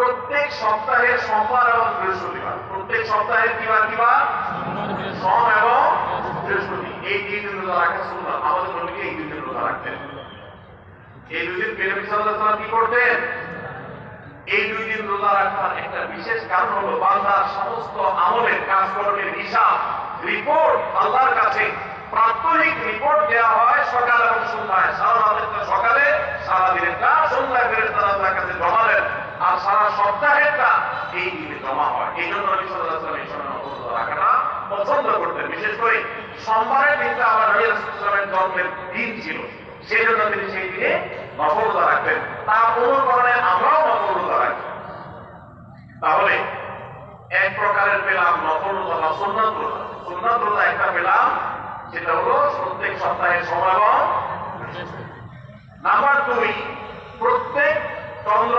প্রত্যেক সপ্তাহে সোমবার এবং বৃহস্পতিবার। প্রত্যেক সপ্তাহে কিবার কিবার সোম এবং বৃহস্পতি। এই দুই দিন রোজা রাখা সুন্দর আমাদের নবীকে এই দুই দিন রোজা রাখতেন। এই দুই দিন পেরে সাল্লাহ কি করতেন? এই দুই দিন রোজা রাখার একটা বিশেষ কারণ হলো বান্দার সমস্ত আমলের, কাজকর্মের হিসাব রিপোর্ট আল্লাহর কাছে। প্রাত্যহিক রিপোর্ট দেওয়া হয় সকাল এবং সন্ধ্যায়। সারা রাতেরটা সকালে, সারা দিনেরটা সন্ধ্যায় ফেরে তারা আল্লাহর কাছে জমা দেন। আর সারা সপ্তাহেরটা এই দিনে জমা হয়। এই জন্য নবী সাল্লাল্লাহু আলাইহি ওয়াসাল্লাম এই সময় নফল রাখাটা পছন্দ করতেন। বিশেষ করে সোমবারের দিনটা আমার নবী রাসূলের জন্মের দিন ছিল। সেই জন্য তিনি সেই দিনে রোজা রাখতেন। তার অনুকরণে আমরাও রোজা রাখি। তাহলে এক প্রকারের পেলাম নফল রোজা সুন্নাত রোজা সুন্নাত রোজা একটা পেলাম, সেটা হলো প্রত্যেক সপ্তাহে সমাগম। নাম্বার দুই, প্রত্যেক চন্দ্র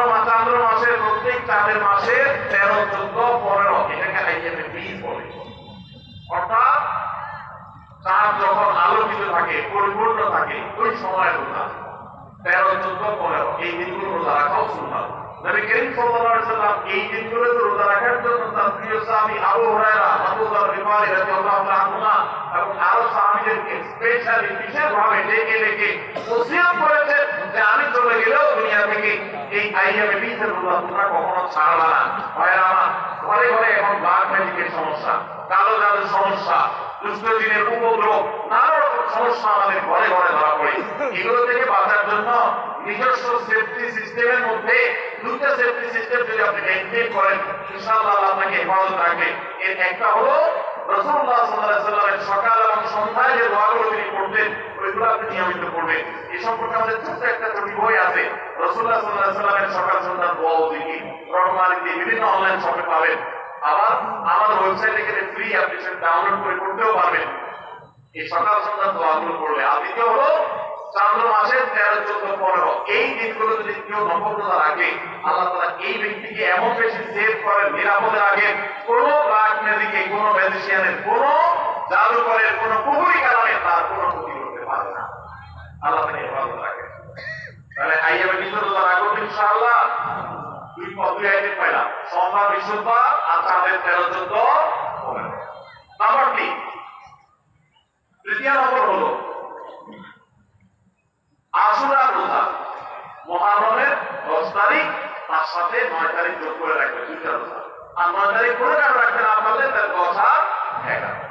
মাসের প্রত্যেক চাঁদের মাসের তেরো চোদ্দ, পনেরো, এটাকে আইএমএ বীজ বলে। অর্থাৎ চাঁদ যখন আলোকিত থাকে, পরিপূর্ণ থাকে, ওই সময় রোজা তেরো চোদ্দ, পনেরো, এই দিনগুলো রোজা রাখাও সুন্নাত। নবী করিম সাল্লাল্লাহু আলাইহি সাল্লাম এই দিনগুলোতে রোজা রাখার জন্য তার প্রিয় সাহাবী আবু হুরায়রা রাদিয়াল্লাহু আরও সাহাবীদেরকে স্পেশালি বিশেষভাবে ডেকে ডেকে ওসিয়ত করেছেন যে আমি চলে গেলেও দুনিয়া থেকে এই আইএমএ বিশের রোজা তোমরা কখনো ছাড়বা না। ভাইরা আমার, ঘরে ঘরে এখন ব্লাড ম্যাজিকের সমস্যা, কালো জাদুর সমস্যা দুষ্ট দিনের উপদ্রব, নানা রকম সমস্যা আমাদের ঘরে ঘরে ধরা পড়ে। এগুলো থেকে বাঁচার জন্য নিজস্ব সেফটি সিস্টেমের মধ্যে দুইটা সেফটি সিস্টেম যদি আপনি মেনটেন করেন, ইনশাআল্লাহ আপনাকে হেফাজত রাখবে। এর একটা হলো রাসূলুল্লাহ সাল্লাল্লাহু আলাইহি সাল্লামের সকাল সন্ধ্যায় যে দোয়াগুলো তিনি ওইগুলো আপনি নিয়মিত এই সম্পর্কে আমাদের ছোট্ট একটা বই আছে, রাসূলুল্লাহ সাল্লাল্লাহু আলাইহি সাল্লামের সকাল বিভিন্ন অনলাইন শপে পাবেন। আবার ফ্রি ডাউনলোড করে পারবেন। এই সকাল দোয়াগুলো আর দ্বিতীয় হলো চান্দ্র মাসের তেরো, চোদ্দ, পনেরো। এই দিনগুলো যদি কেউ নবগ্রতা রাখে, আল্লাহ এই ব্যক্তিকে এমন বেশি সেভ করেন, নিরাপদে রাখেন, কোন ম্যাজিকে কোন ম্যাজিশিয়ানের কোন জাদুকরের কোন পুকুরি কারণে তার কোনো ক্ষতি করতে পারে না। আল্লাহ তাকে হেফাজত রাখেন তাহলে আইয়াবে কিন্তু রাখব ইনশাআল্লাহ। দুই দুই আইটেম পাইলাম সোমবার, বৃহস্পতিবার আর চাঁদের তেরো, চোদ্দ নাম্বার তিন তৃতীয় নম্বর হলো আশুরা রোজা। মহারমের দশ তারিখ, তার সাথে নয় তারিখ যোগ করে রাখবে। দুইটা রোজা। আর নয় তারিখ করে কারও রাখতে না পারলে তার আর এগারো।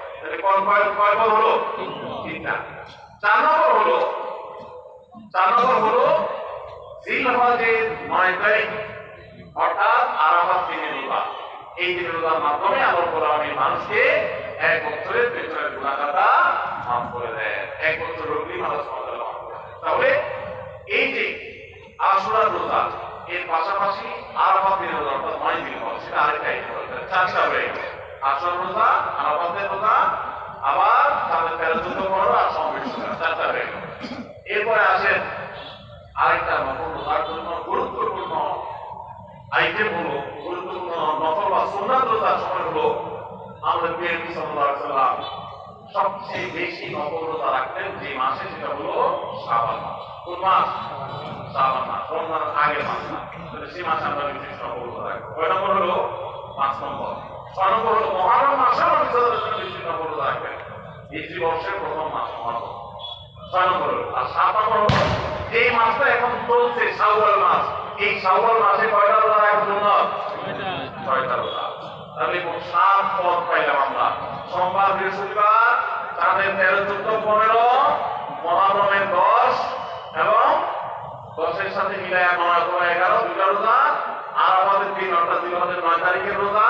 কয় পদ হলো? মানুষকে এক বছরের পেছনের গুণাগাটা মাফ করে এক বছর অগ্নি মানুষ তাহলে এই যে আশুরার রোজা, এর পাশাপাশি আরাফাত দিনের রোজা, অর্থাৎ নয় দিন হল সেটা আরেকটা চারটা হয়ে গেল আশুরার রোজা আরাফাতের রোজা আবার তেরো চোদ্দ পনেরো আর সমাবেশ চারটা হয়ে গেল এরপরে আসেন আরেকটা নফল রোজার জন্য গুরুত্বপূর্ণ আইটেম হলো, গুরুত্বপূর্ণ নফল বা সুন্নাত রোজার সময় হলো আমাদের বিএনপি সাল্লাল্লাহু আলাইহি সাল্লাম সবচেয়ে বেশি নফল রোজা রাখতেন যে মাসে, সেটা হলো শাবান মাস। কোন মাস? শাবান মাস। রমজানের আগের মাস না। সেই মাসে আমরা বিশেষ নফল রোজা রাখব। কয় নম্বর হলো? পাঁচ নম্বর। নম্বর মহারম মাসে আমরা বিশেষ নফল রোজা রাখবেন হিজরি বর্ষের প্রথম মাস মহারম ছয় আর সাত হলো মাসটা এখন চলছে, শাওয়াল মাস। এই শাওয়াল মাসে কয়টা রোজা রাখার জন্য ছয়টা রোজা। তাহলে সাত পদ পাইলাম আমরা। সোমবার, বৃহস্পতিবার চাঁদের তেরো, চোদ্দ, পনেরো, মহারমের দশ এবং দশের সাথে মিলায় নয় এগারো, দুইটা রোজা। আর আমাদের তিন, অর্থাৎ দুই হাজার নয় তারিখের রোজা।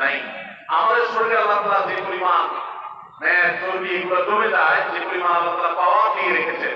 নাই। আমাদের শরীরে আল্লাহ তালা যে পরিমাণ ম্যাদ চর্বি এগুলো জমে যায়, যে পরিমাণ আল্লাহ তালা পাওয়ার দিয়ে রেখেছেন।